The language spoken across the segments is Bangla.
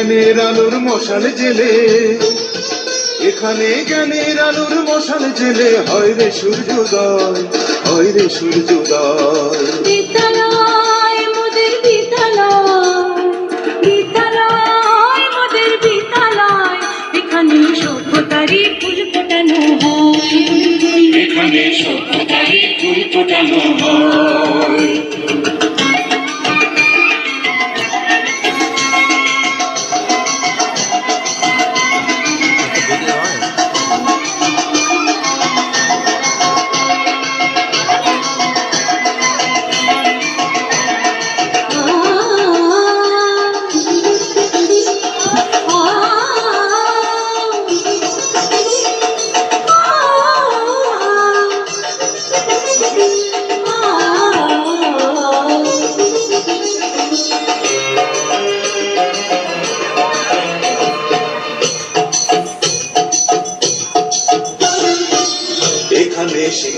জ্ঞানের আলোর মশাল জেলে। এখানে জ্ঞানের আলোর মশাল জেলে। হয় রে সূর্যোদয় হয় রে সূর্যোদয়। বিদ্যালয় মোদের বিদ্যালয় বিদ্যালয় মোদের বিদ্যালয়। এখানে সভ্যতারই ফুল ফোটানো হয়। এখানে সভ্যতারই ফুল ফোটানো হয়।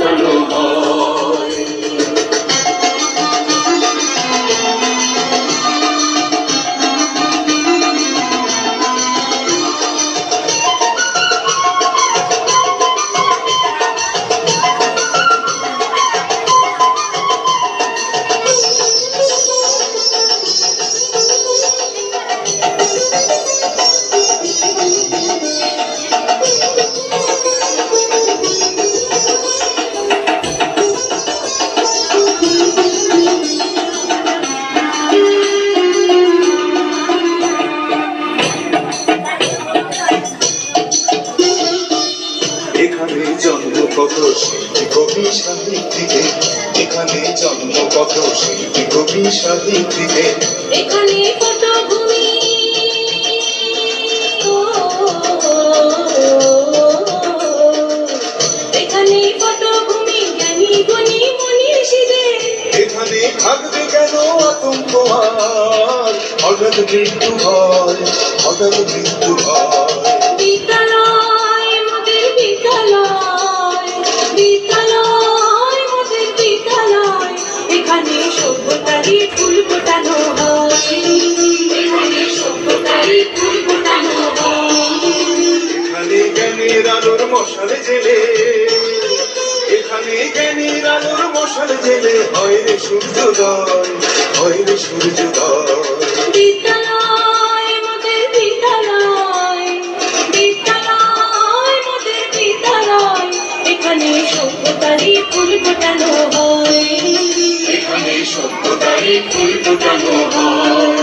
Ronaldo. কত শিল্পী কবি সাহিত্যিকে এখানে জন্ম কত শিল্পী কবি সাহিত্যিকে এখানে পটভূমি। এখানে পটভূমি জ্ঞানী গুণী এখানে থাকবে কেন আতঙ্ক হঠাৎ মৃত্যু হয় হঠাৎ মৃত্যু হয়। জ্ঞানের আলোর মশাল জেলে? হয় রে সূর্যোদয় হয় রে সূর্যোদয়। এখানে সভ্যতারই ফুল ফোটানো হয়। এখানে সভ্যতারই ফুল ফোটানো হয়।